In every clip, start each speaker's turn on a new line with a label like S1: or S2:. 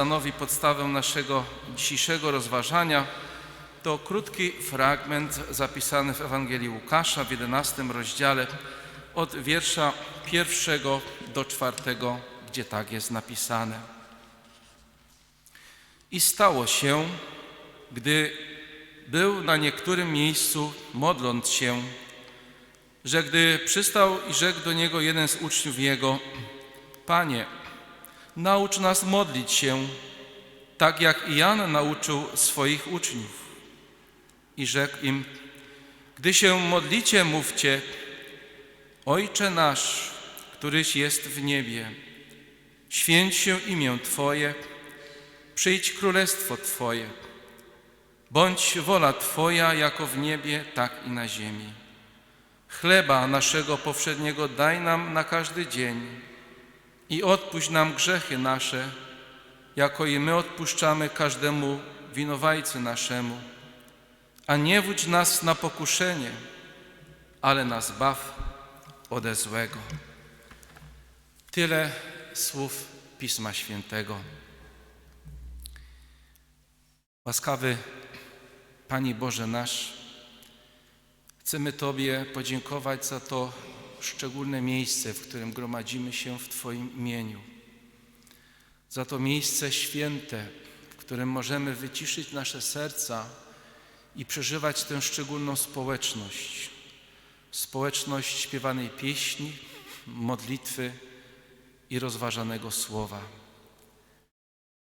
S1: stanowi podstawę naszego dzisiejszego rozważania, to krótki fragment zapisany w Ewangelii Łukasza w 11 rozdziale od wiersza pierwszego do czwartego, gdzie tak jest napisane. I stało się, gdy był na niektórym miejscu modląc się, że gdy przystał i rzekł do niego jeden z uczniów jego, Panie, naucz nas modlić się, tak jak i Jan nauczył swoich uczniów. I rzekł im, gdy się modlicie, mówcie, Ojcze nasz, któryś jest w niebie, święć się imię Twoje, przyjdź królestwo Twoje, bądź wola Twoja jako w niebie, tak i na ziemi. Chleba naszego powszedniego daj nam na każdy dzień i odpuść nam grzechy nasze, jako i my odpuszczamy każdemu winowajcy naszemu. A nie wódź nas na pokuszenie, ale nas baw ode złego. Tyle słów Pisma Świętego. Łaskawy Panie Boże nasz, chcemy Tobie podziękować za to szczególne miejsce, w którym gromadzimy się w Twoim imieniu. Za to miejsce święte, w którym możemy wyciszyć nasze serca i przeżywać tę szczególną społeczność. Społeczność śpiewanej pieśni, modlitwy i rozważanego słowa.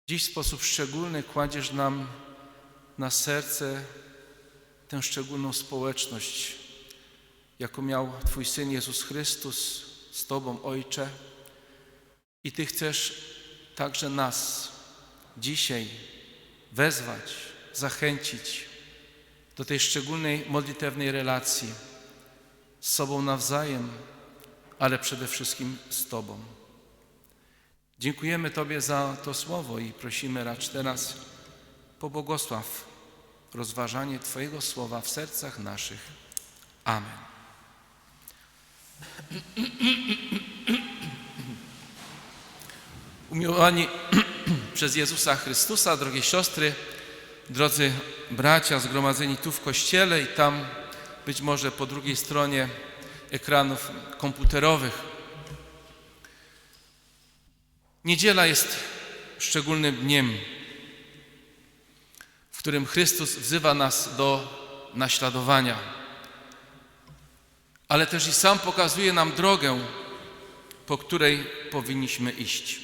S1: Dziś w sposób szczególny kładziesz nam na serce tę szczególną społeczność, jaką miał Twój Syn Jezus Chrystus z Tobą, Ojcze. I Ty chcesz także nas dzisiaj wezwać, zachęcić do tej szczególnej modlitewnej relacji z sobą nawzajem, ale przede wszystkim z Tobą. Dziękujemy Tobie za to słowo i prosimy racz teraz pobłogosław rozważanie Twojego słowa w sercach naszych. Amen. Umiłowani przez Jezusa Chrystusa, drogie siostry, drodzy bracia zgromadzeni tu w kościele i tam być może po drugiej stronie ekranów komputerowych. Niedziela jest szczególnym dniem, w którym Chrystus wzywa nas do naśladowania, ale też i sam pokazuje nam drogę, po której powinniśmy iść.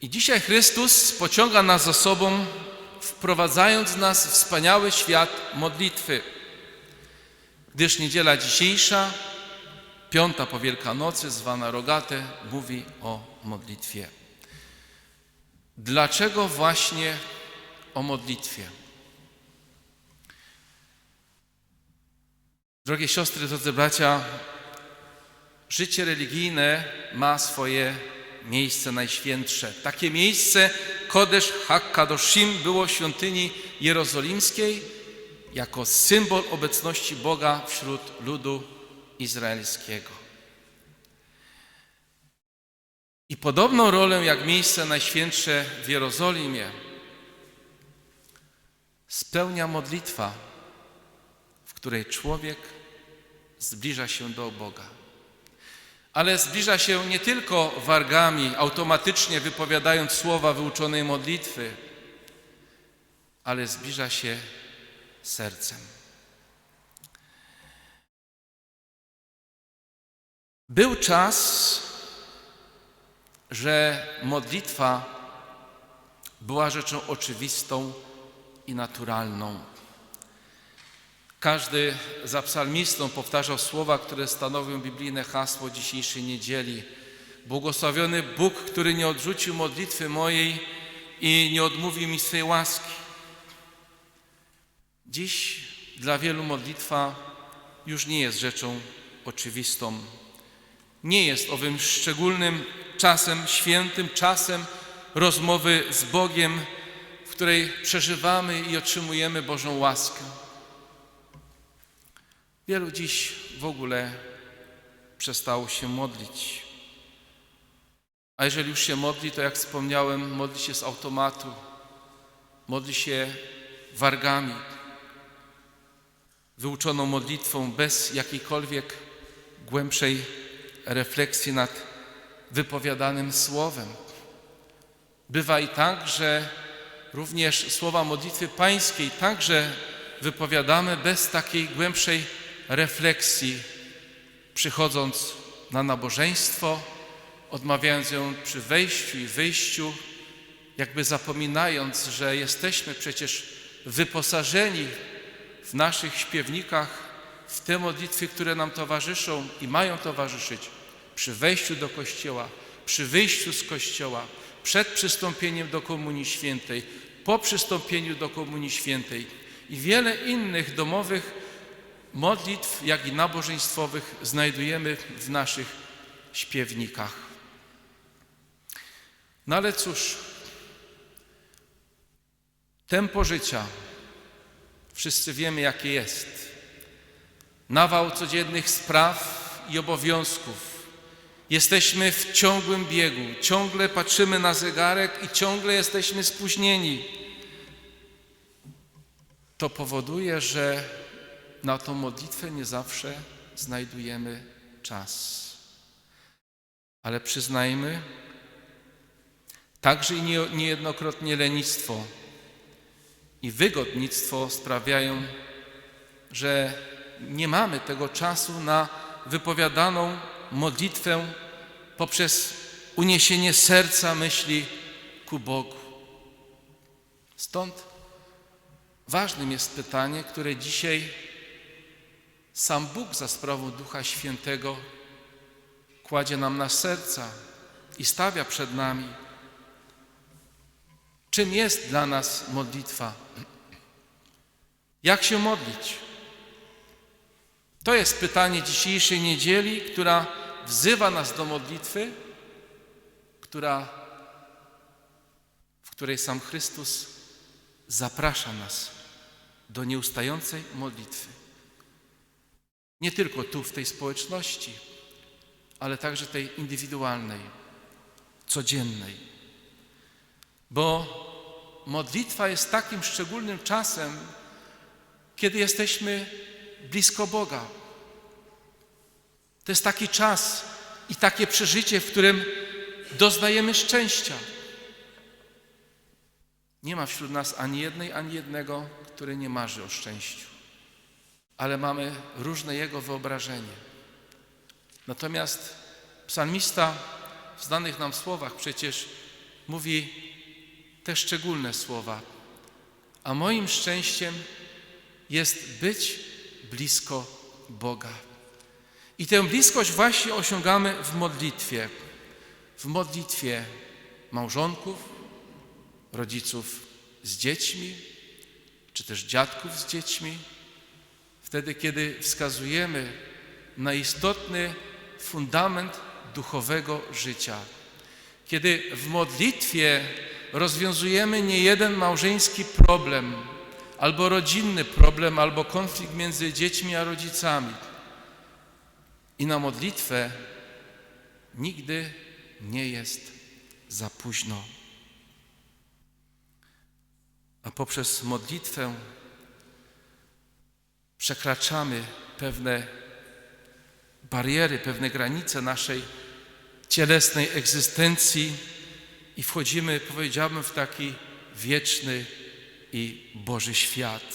S1: I dzisiaj Chrystus pociąga nas za sobą, wprowadzając nas w wspaniały świat modlitwy. Gdyż niedziela dzisiejsza, piąta po Wielkanocy, zwana Rogate, mówi o modlitwie. Dlaczego właśnie o modlitwie? Drogie siostry, drodzy bracia, życie religijne ma swoje miejsce najświętsze. Takie miejsce Kodesz HaKadoshim było w świątyni jerozolimskiej jako symbol obecności Boga wśród ludu izraelskiego. I podobną rolę jak miejsce najświętsze w Jerozolimie spełnia modlitwa, której człowiek zbliża się do Boga ale zbliża się nie tylko wargami, automatycznie wypowiadając słowa wyuczonej modlitwy, ale zbliża się sercem. Był czas, że modlitwa była rzeczą oczywistą i naturalną. Każdy za psalmistą powtarzał słowa, które stanowią biblijne hasło dzisiejszej niedzieli. Błogosławiony Bóg, który nie odrzucił modlitwy mojej i nie odmówił mi swej łaski. Dziś dla wielu modlitwa już nie jest rzeczą oczywistą. Nie jest owym szczególnym czasem, świętym czasem rozmowy z Bogiem, w której przeżywamy i otrzymujemy Bożą łaskę. Wielu dziś w ogóle przestało się modlić. A jeżeli już się modli, to jak wspomniałem, modli się z automatu, modli się wargami, wyuczoną modlitwą bez jakiejkolwiek głębszej refleksji nad wypowiadanym słowem. Bywa i tak, że również słowa modlitwy pańskiej także wypowiadamy bez takiej głębszej refleksji, przychodząc na nabożeństwo, odmawiając ją przy wejściu i wyjściu, jakby zapominając, że jesteśmy przecież wyposażeni w naszych śpiewnikach w te modlitwy, które nam towarzyszą i mają towarzyszyć przy wejściu do kościoła, przy wyjściu z kościoła, przed przystąpieniem do Komunii Świętej, po przystąpieniu do Komunii Świętej i wiele innych domowych modlitw, jak i nabożeństwowych znajdujemy w naszych śpiewnikach. No ale cóż, tempo życia, wszyscy wiemy jakie jest. Nawał codziennych spraw i obowiązków. Jesteśmy w ciągłym biegu, ciągle patrzymy na zegarek i ciągle jesteśmy spóźnieni. To powoduje, że na tą modlitwę nie zawsze znajdujemy czas. Ale przyznajmy, także i nie- niejednokrotnie lenistwo i wygodnictwo sprawiają, że nie mamy tego czasu na wypowiadaną modlitwę poprzez uniesienie serca myśli ku Bogu. Stąd ważnym jest pytanie, które dzisiaj sam Bóg za sprawą Ducha Świętego kładzie nam na serca i stawia przed nami. Czym jest dla nas modlitwa? Jak się modlić? To jest pytanie dzisiejszej niedzieli, która wzywa nas do modlitwy, która, w której sam Chrystus zaprasza nas do nieustającej modlitwy. Nie tylko tu, w tej społeczności, ale także tej indywidualnej, codziennej. Bo modlitwa jest takim szczególnym czasem, kiedy jesteśmy blisko Boga. To jest taki czas i takie przeżycie, w którym doznajemy szczęścia. Nie ma wśród nas ani jednej, ani jednego, który nie marzy o szczęściu, ale mamy różne jego wyobrażenie. Natomiast psalmista w znanych nam słowach przecież mówi te szczególne słowa. A moim szczęściem jest być blisko Boga. I tę bliskość właśnie osiągamy w modlitwie. W modlitwie małżonków, rodziców z dziećmi, czy też dziadków z dziećmi. Wtedy, kiedy wskazujemy na istotny fundament duchowego życia. Kiedy w modlitwie rozwiązujemy niejeden małżeński problem, albo rodzinny problem, albo konflikt między dziećmi a rodzicami. I na modlitwę nigdy nie jest za późno. A poprzez modlitwę przekraczamy pewne bariery, pewne granice naszej cielesnej egzystencji i wchodzimy, powiedziałbym, w taki wieczny i Boży świat.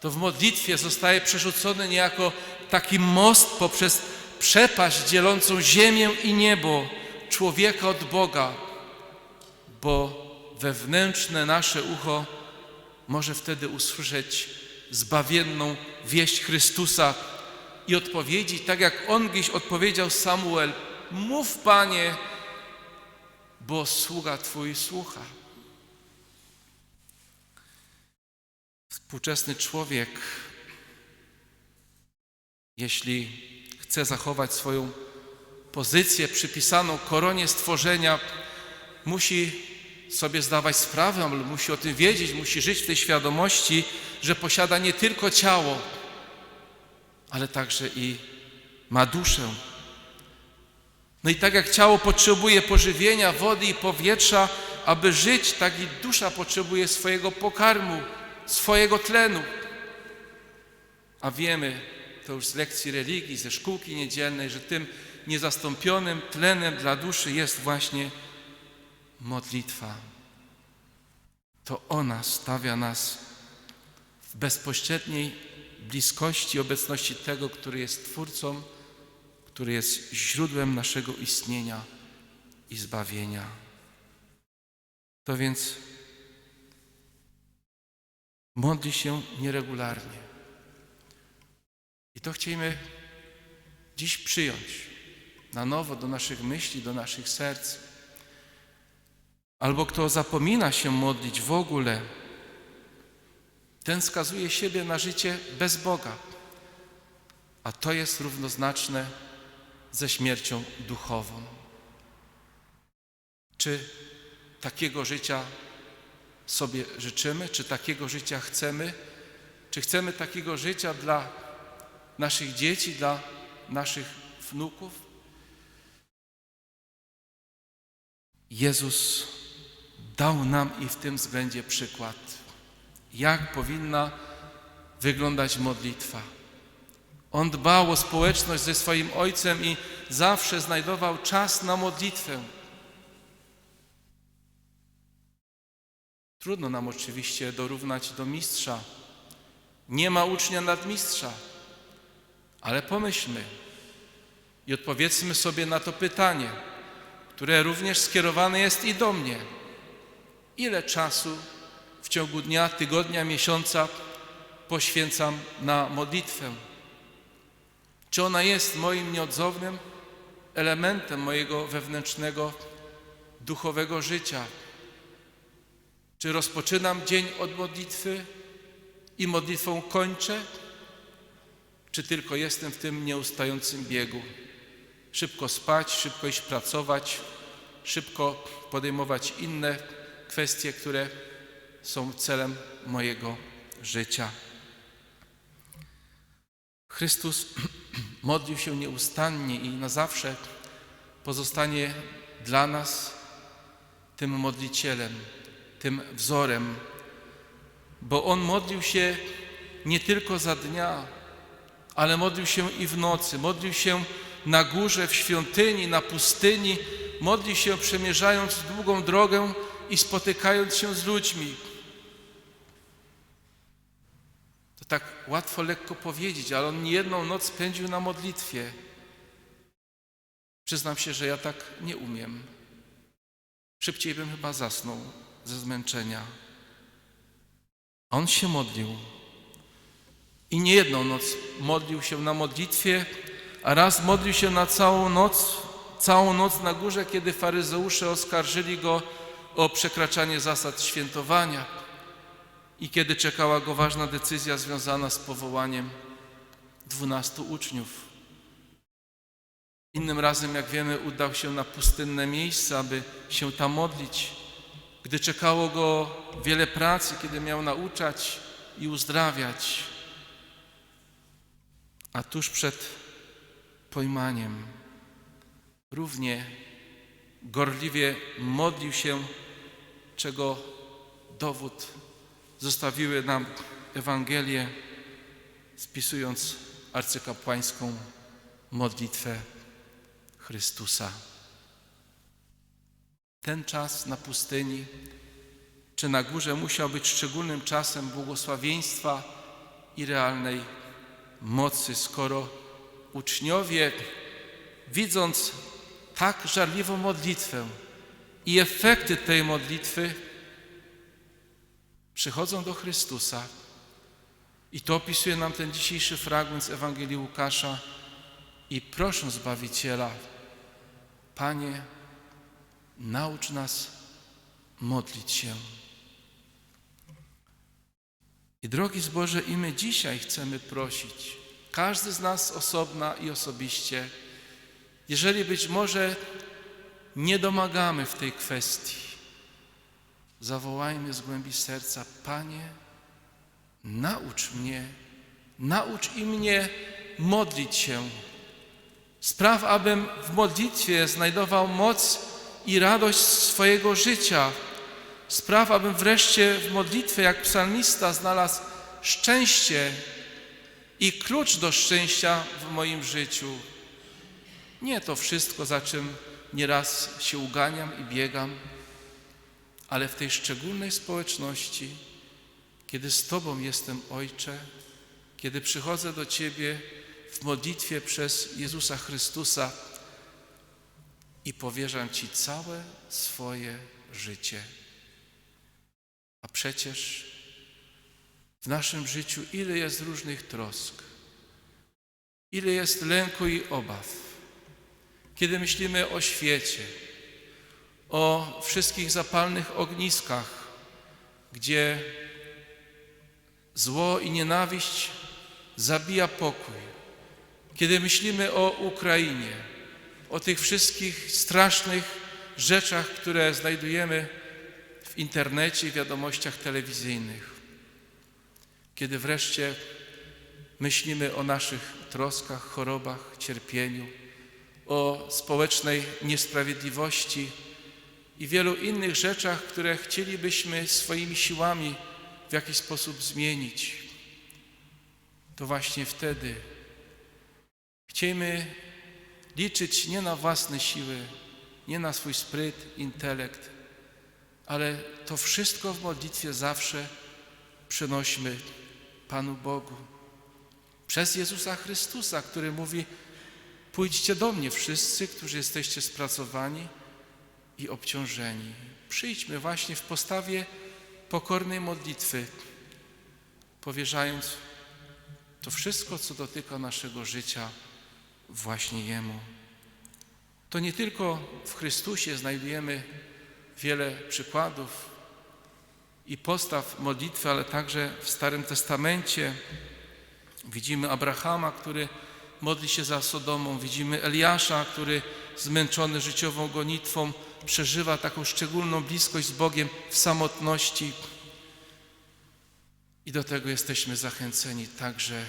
S1: To w modlitwie zostaje przerzucony niejako taki most poprzez przepaść dzielącą ziemię i niebo, człowieka od Boga, bo wewnętrzne nasze ucho może wtedy usłyszeć zbawienną wieść Chrystusa i odpowiedzi, tak jak on gdzieś odpowiedział Samuel, mów Panie, bo sługa Twój słucha. Współczesny człowiek, jeśli chce zachować swoją pozycję przypisaną koronie stworzenia, musi sobie zdawać sprawę, ale musi o tym wiedzieć, musi żyć w tej świadomości, że posiada nie tylko ciało, ale także i ma duszę. No i tak jak ciało potrzebuje pożywienia, wody i powietrza, aby żyć, tak i dusza potrzebuje swojego pokarmu, swojego tlenu. A wiemy to już z lekcji religii, ze szkółki niedzielnej, że tym niezastąpionym tlenem dla duszy jest właśnie modlitwa. To ona stawia nas w bezpośredniej bliskości, obecności tego, który jest Twórcą, który jest źródłem naszego istnienia i zbawienia. To więc modli się nieregularnie. I to chcemy dziś przyjąć na nowo do naszych myśli, do naszych serc. Albo kto zapomina się modlić w ogóle, ten skazuje siebie na życie bez Boga. A to jest równoznaczne ze śmiercią duchową. Czy takiego życia sobie życzymy? Czy takiego życia chcemy? Czy chcemy takiego życia dla naszych dzieci, dla naszych wnuków? Jezus dał nam i w tym względzie przykład, jak powinna wyglądać modlitwa. On dbał o społeczność ze swoim ojcem i zawsze znajdował czas na modlitwę. Trudno nam oczywiście dorównać do mistrza. Nie ma ucznia nadmistrza. Ale pomyślmy i odpowiedzmy sobie na to pytanie, które również skierowane jest i do mnie. Ile czasu w ciągu dnia, tygodnia, miesiąca poświęcam na modlitwę? Czy ona jest moim nieodzownym elementem mojego wewnętrznego, duchowego życia? Czy rozpoczynam dzień od modlitwy i modlitwą kończę? Czy tylko jestem w tym nieustającym biegu? Szybko spać, szybko iść pracować, szybko podejmować inne kwestie, które są celem mojego życia. Chrystus modlił się nieustannie i na zawsze pozostanie dla nas tym modlicielem, tym wzorem, bo On modlił się nie tylko za dnia, ale modlił się i w nocy, modlił się na górze, w świątyni, na pustyni, modlił się przemierzając długą drogę i spotykając się z ludźmi. To tak łatwo, lekko powiedzieć, ale on nie jedną noc spędził na modlitwie. Przyznam się, że ja tak nie umiem. Szybciej bym chyba zasnął ze zmęczenia. On się modlił. I nie jedną noc modlił się na modlitwie, a raz modlił się na całą noc, całą noc na górze, kiedy faryzeusze oskarżyli go o przekraczanie zasad świętowania i kiedy czekała go ważna decyzja związana z powołaniem dwunastu uczniów. Innym razem, jak wiemy, udał się na pustynne miejsce, aby się tam modlić. Gdy czekało go wiele pracy, kiedy miał nauczać i uzdrawiać, a tuż przed pojmaniem równie gorliwie modlił się, czego dowód zostawiły nam Ewangelie, spisując arcykapłańską modlitwę Chrystusa. Ten czas na pustyni czy na górze musiał być szczególnym czasem błogosławieństwa i realnej mocy, skoro uczniowie, widząc tak żarliwą modlitwę i efekty tej modlitwy, przychodzą do Chrystusa. I to opisuje nam ten dzisiejszy fragment z Ewangelii Łukasza i proszą Zbawiciela, Panie, naucz nas modlić się. I drogi zboże, i my dzisiaj chcemy prosić, każdy z nas osobna i osobiście, jeżeli być może nie domagamy w tej kwestii, zawołajmy z głębi serca, Panie, naucz mnie, naucz i mnie modlić się, Spraw, abym w modlitwie znajdował moc i radość swojego życia. Spraw, abym wreszcie w modlitwie, jak psalmista, znalazł szczęście i klucz do szczęścia w moim życiu. Nie to wszystko, za czym nieraz się uganiam i biegam, ale w tej szczególnej społeczności, kiedy z Tobą jestem, Ojcze, kiedy przychodzę do Ciebie w modlitwie przez Jezusa Chrystusa i powierzam Ci całe swoje życie. A przecież w naszym życiu ile jest różnych trosk, ile jest lęku i obaw. Kiedy myślimy o świecie, o wszystkich zapalnych ogniskach, gdzie zło i nienawiść zabija pokój, kiedy myślimy o Ukrainie, o tych wszystkich strasznych rzeczach, które znajdujemy w internecie i wiadomościach telewizyjnych, kiedy wreszcie myślimy o naszych troskach, chorobach, cierpieniu, o społecznej niesprawiedliwości i wielu innych rzeczach, które chcielibyśmy swoimi siłami w jakiś sposób zmienić, to właśnie wtedy chciejmy liczyć nie na własne siły, nie na swój spryt, intelekt, ale to wszystko w modlitwie zawsze przynośmy Panu Bogu. Przez Jezusa Chrystusa, który mówi: Pójdźcie do mnie, wszyscy, którzy jesteście spracowani i obciążeni. Przyjdźmy właśnie w postawie pokornej modlitwy, powierzając to wszystko, co dotyka naszego życia, właśnie Jemu. To nie tylko w Chrystusie znajdujemy wiele przykładów i postaw modlitwy, ale także w Starym Testamencie widzimy Abrahama, który modli się za Sodomą, widzimy Eliasza, który zmęczony życiową gonitwą przeżywa taką szczególną bliskość z Bogiem w samotności. I do tego jesteśmy zachęceni także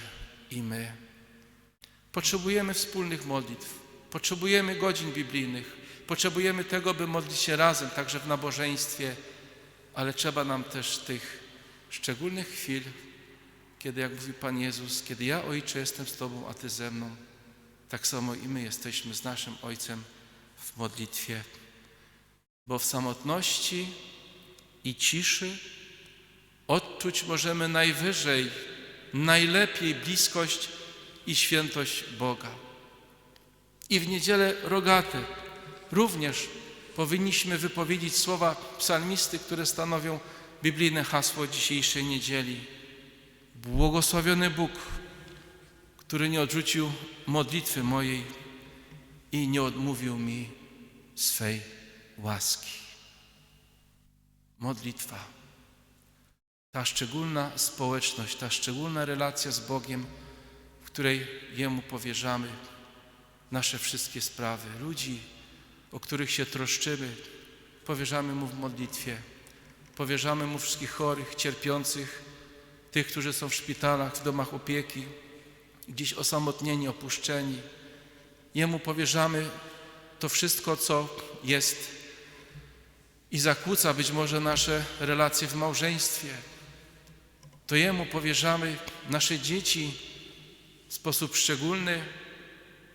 S1: i my. Potrzebujemy wspólnych modlitw, potrzebujemy godzin biblijnych, potrzebujemy tego, by modlić się razem, także w nabożeństwie, ale trzeba nam też tych szczególnych chwil, kiedy, jak mówi Pan Jezus, kiedy ja, Ojcze, jestem z Tobą, a Ty ze mną, tak samo i my jesteśmy z naszym Ojcem w modlitwie. Bo w samotności i ciszy odczuć możemy najwyżej, najlepiej bliskość i świętość Boga. I w niedzielę rogate również powinniśmy wypowiedzieć słowa psalmisty, które stanowią biblijne hasło dzisiejszej niedzieli. Błogosławiony Bóg, który nie odrzucił modlitwy mojej i nie odmówił mi swej łaski. Modlitwa, ta szczególna społeczność, ta szczególna relacja z Bogiem, w której Jemu powierzamy nasze wszystkie sprawy, ludzi, o których się troszczymy, powierzamy Mu w modlitwie, powierzamy Mu wszystkich chorych, cierpiących, tych, którzy są w szpitalach, w domach opieki, gdzieś osamotnieni, opuszczeni. Jemu powierzamy to wszystko, co jest i zakłóca być może nasze relacje w małżeństwie. To Jemu powierzamy nasze dzieci w sposób szczególny,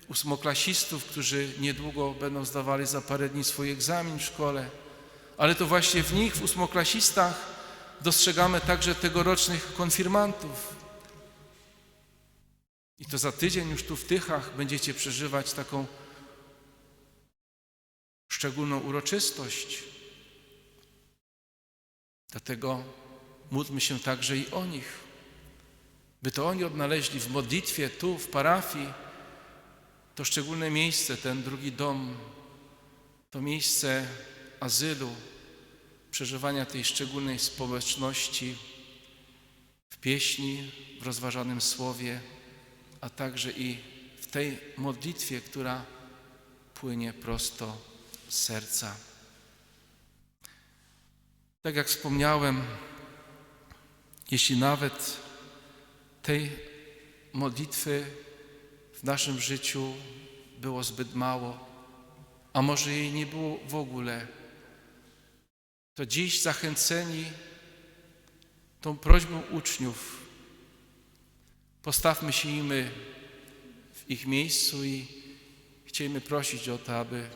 S1: ósmoklasistów, którzy niedługo będą zdawali za parę dni swój egzamin w szkole, ale to właśnie w nich, w ósmoklasistach, dostrzegamy także tegorocznych konfirmantów. I to za tydzień już tu w Tychach będziecie przeżywać taką szczególną uroczystość. Dlatego módlmy się także i o nich, by to oni odnaleźli w modlitwie tu, w parafii, to szczególne miejsce, ten drugi dom, to miejsce azylu, przeżywania tej szczególnej społeczności w pieśni, w rozważanym słowie, a także i w tej modlitwie, która płynie prosto z serca. Tak jak wspomniałem, jeśli nawet tej modlitwy w naszym życiu było zbyt mało, a może jej nie było w ogóle, to dziś zachęceni tą prośbą uczniów postawmy się i my w ich miejscu i chcielibyśmy prosić o to, aby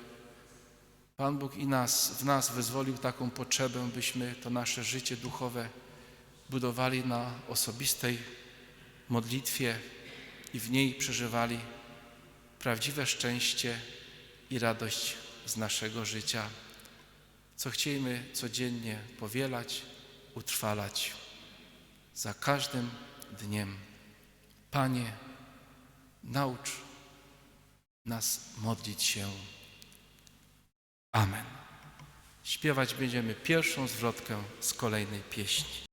S1: Pan Bóg i nas, w nas wyzwolił taką potrzebę, byśmy to nasze życie duchowe budowali na osobistej modlitwie i w niej przeżywali prawdziwe szczęście i radość z naszego życia, co chcielibyśmy codziennie powielać, utrwalać za każdym dniem. Panie, naucz nas modlić się. Amen. Śpiewać będziemy pierwszą zwrotkę z kolejnej pieśni.